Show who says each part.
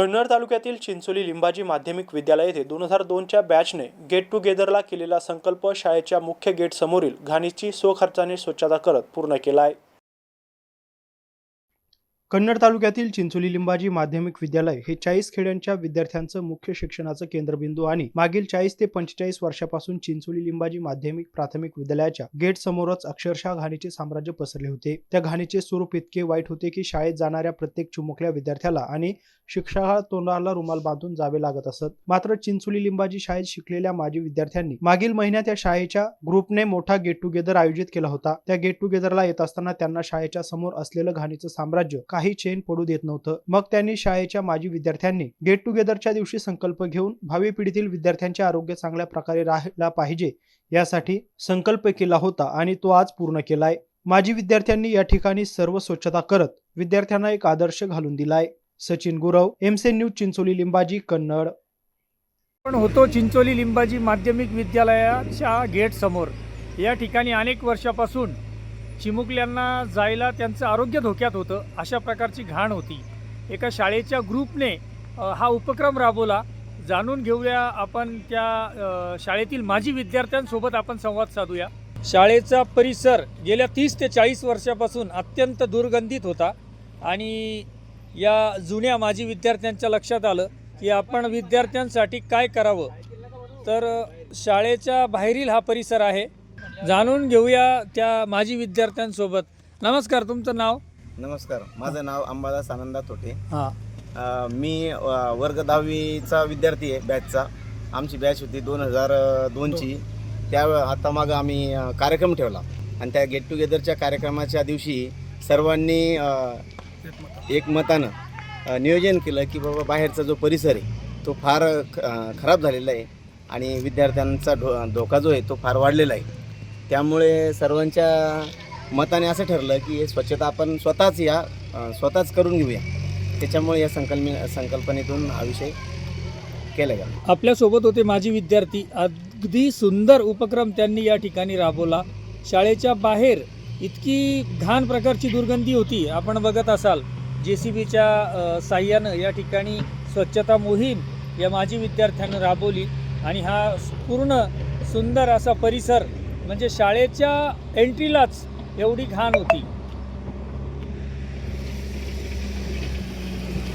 Speaker 1: कन्नड तालुक्यातील चिंचोली लिंबाजी माध्यमिक विद्यालय येथे दोन हजार दोनच्या बॅचने गेट टुगेदरला केलेला संकल्प शाळेच्या मुख्य गेटसमोरील घाणीची स्वखर्चाने स्वच्छता करत पूर्ण केला आहे. कन्नड तालुक्यातील चिंचोली लिंबाजी माध्यमिक विद्यालय हे चाळीस खेड्यांच्या विद्यार्थ्यांचं मुख्य शिक्षणाचं केंद्रबिंदू आणि मागील चाळीस ते पंचेचाळीस वर्षापासून चिंचोली लिंबाजी माध्यमिक प्राथमिक विद्यालयाच्या गेट समोरच अक्षरशः घाणीचे साम्राज्य पसरले होते. त्या घाणीचे स्वरूप इतके वाईट होते की शाळेत जाणाऱ्या प्रत्येक चुमुकल्या विद्यार्थ्याला आणि शिक्षकाला तोंडाला रुमाल बांधून जावे लागत असत. मात्र चिंचोली लिंबाजी शाळेत शिकलेल्या माजी विद्यार्थ्यांनी मागील महिन्यात या शाळेच्या ग्रुपने मोठा गेट टुगेदर आयोजित केला होता. त्या गेट टुगेदरला येत असताना त्यांना शाळेच्या समोर असलेलं घाणीचं साम्राज्य काही चेन पडू देत नव्हतं. मग त्यांनी शाळेच्या माजी विद्यार्थ्यांनी गेट टुगेदरच्या दिवशी संकल्प घेऊन भावी पिढीतील विद्यार्थ्यांचे आरोग्य चांगल्या प्रकारे राहायला पाहिजे यासाठी संकल्प केला होता आणि तो आज पूर्ण केलाय. माजी विद्यार्थ्यांनी या ठिकाणी सर्व स्वच्छता करत विद्यार्थ्यांना एक आदर्श घालून दिलाय. सचिन गुरव एमसे न्यूज चिंचोली लिंबाजी कन्नड.
Speaker 2: पण होतो चिंचोली लिंबाजी माध्यमिक विद्यालयाच्या गेट समोर. या ठिकाणी अनेक वर्षापासून चिमुकल्यांना जायला त्यांचं आरोग्य धोक्यात होतं अशा प्रकारची घाण होती. एका शाळेच्या ग्रुपने हा उपक्रम राबवला. जाणून घेऊया आपण त्या शाळेतील माजी विद्यार्थ्यांसोबत आपण संवाद साधूया. शाळेचा परिसर गेल्या तीस ते चाळीस वर्षापासून अत्यंत दुर्गंधित होता आणि या जुन्या माजी विद्यार्थ्यांच्या लक्षात आलं की आपण विद्यार्थ्यांसाठी काय करावं. तर शाळेच्या बाहेरील हा परिसर आहे. जाणून घेऊया त्या माजी विद्यार्थ्यांसोबत. नमस्कार तुमचं नाव?
Speaker 3: नमस्कार माझं नाव अंबादास आनंदा थोटे
Speaker 2: हां.
Speaker 3: अ, मी अ, वर्ग दहावीचा विद्यार्थी आहे बॅचचा आमची बॅच होती दोन हजार दोनची. त्या आता मागं आम्ही अ, कार्यक्रम ठेवला. आणि त्या गेट टुगेदरच्या कार्यक्रमाच्या दिवशी सर्वांनी अ, एकमतानं अ, नियोजन केलं की बाबा बाहेरचा जो परिसर आहे तो फार ख- अ, खराब झालेला आहे. आणि विद्यार्थ्यांचा धोका जो आहे तो फार वाढलेला आहे. त्यामुळे सर्वांच्या मताने असं ठरलं की हे स्वच्छता आपण स्वतःच या स्वतःच करून घेऊया. त्याच्यामुळे या संकल्पने संकल्पनेतून हा विषय केला गेला.
Speaker 2: आपल्यासोबत होते माजी विद्यार्थी अगदी सुंदर उपक्रम त्यांनी या ठिकाणी राबवला. शाळेच्या बाहेर इतकी घाण प्रकारची दुर्गंधी होती. आपण बघत असाल जे सी बीच्या साह्यानं या ठिकाणी स्वच्छता मोहीम या माजी विद्यार्थ्यांनी राबवली. आणि हा पूर्ण सुंदर असा परिसर म्हणजे शाळेच्या एंट्रीलाच एवढी घाण होती.